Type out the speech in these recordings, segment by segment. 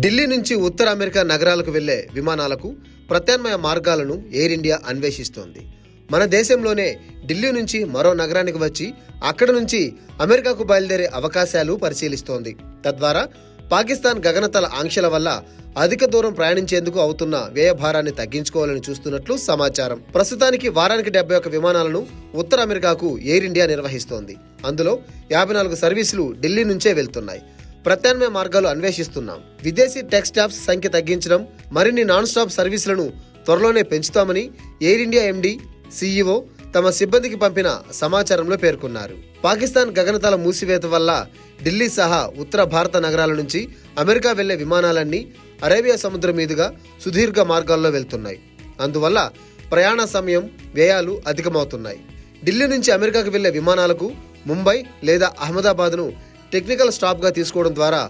ఢిల్లీ నుంచి ఉత్తర అమెరికా నగరాలకు వెళ్ళే విమానాలకు ప్రత్యామ్నాయ మార్గాలను ఎయిర్ ఇండియా అన్వేషిస్తోంది. మన దేశంలోనే ఢిల్లీ నుంచి మరో నగరానికి వచ్చి అక్కడ నుంచి అమెరికాకు బయలుదేరే అవకాశాలు పరిశీలిస్తోంది. తద్వారా పాకిస్తాన్ గగనతల ఆంక్షల వల్ల అధిక దూరం ప్రయాణించేందుకు అవుతున్న వ్యయ భారాన్ని తగ్గించుకోవాలని చూస్తున్నట్లు సమాచారం. ప్రస్తుతానికి వారానికి డెబ్బై ఒక్క విమానాలను ఉత్తర అమెరికాకు ఎయిర్ ఇండియా నిర్వహిస్తోంది. అందులో యాభై నాలుగు సర్వీసులు ఢిల్లీ నుంచే వెళ్తున్నాయి. ప్రత్యామ్నాయ మార్గాలు అన్వేషిస్తున్నాం. విదేశీ టెక్స్టాప్స్ సంఖ్య తగ్గించడం మరిన్ని నాన్ స్టాప్ సర్వీసులను త్వరలోనే పెంచుతామని ఎయిర్ ఇండియా ఎండీ సీఈఓ తమ సిబ్బందికి పంపిన సమాచారంలో పేర్కొన్నారు. పాకిస్తాన్ గగనతల మూసివేత వల్ల ఢిల్లీ సహా ఉత్తర భారత నగరాల నుంచి అమెరికా వెళ్ళే విమానాలన్నీ అరేబియా సముద్రం మీదుగా సుదీర్ఘ మార్గాల్లో వెళ్తున్నాయి. అందువల్ల ప్రయాణ సమయం వ్యయాలు అధికమవుతున్నాయి. ఢిల్లీ నుంచి అమెరికాకు వెళ్ళే విమానాలకు ముంబై లేదా అహ్మదాబాద్ను టెక్నికల్ స్టాప్గా తీసుకోవడం ద్వారా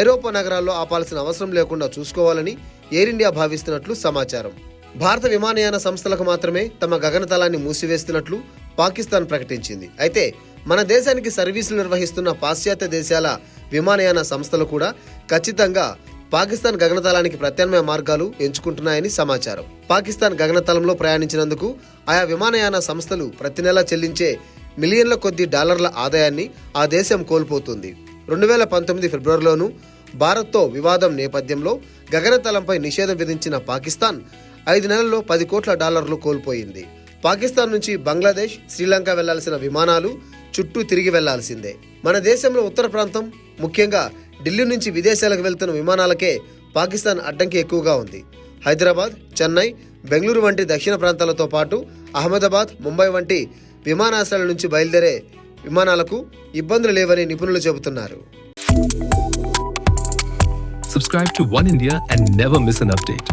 ఐరోపా నగరాల్లో ఆపాల్సిన అవసరం లేకుండా చూసుకోవాలని ఎయిర్ ఇండియా భావిస్తున్నట్లు సమాచారం. భారత విమానయాన సంస్థలకు మాత్రమే తమ గగనతలాన్ని మూసివేస్తున్నట్లు పాకిస్తాన్ ప్రకటించింది. అయితే మన దేశానికి సర్వీసులు నిర్వహిస్తున్న పాశ్చాత్య దేశాల విమానయాన సంస్థలు కూడా ఖచ్చితంగా పాకిస్తాన్ గగనతలానికి ప్రత్యామ్నాయ మార్గాలు ఎంచుకుంటున్నాయని సమాచారం. పాకిస్తాన్ గగనతలంలో ప్రయాణించినందుకు ఆయా విమానయాన సంస్థలు ప్రతి నెలా చెల్లించే మిలియన్ల కొద్ది డాలర్ల ఆదాయాన్ని ఆ దేశం కోల్పోతుంది. రెండు వేల పంతొమ్మిది ఫిబ్రవరిలోనూ భారత్తో వివాదం నేపథ్యంలో గగనతలంపై నిషేధం విధించిన పాకిస్తాన్ ఐదు నెలల్లో పది కోట్ల డాలర్లు కోల్పోయింది. పాకిస్తాన్ నుంచి బంగ్లాదేశ్ శ్రీలంక వెళ్ళాల్సిన విమానాలు చుట్టూ తిరిగి వెళ్ళాల్సిందే. మన దేశంలో ఉత్తర ప్రాంతం ముఖ్యంగా ఢిల్లీ నుంచి విదేశాలకు వెళ్తున్న విమానాలకే పాకిస్తాన్ అడ్డంకి ఎక్కువగా ఉంది. హైదరాబాద్ చెన్నై బెంగళూరు వంటి దక్షిణ ప్రాంతాలతో పాటు అహ్మదాబాద్ ముంబై వంటి విమానాశ్రయాల నుంచి బయలుదేరే విమానాలకు ఇబ్బందులు లేవని నిపుణులు చెబుతున్నారు. Subscribe Oneindia and never miss update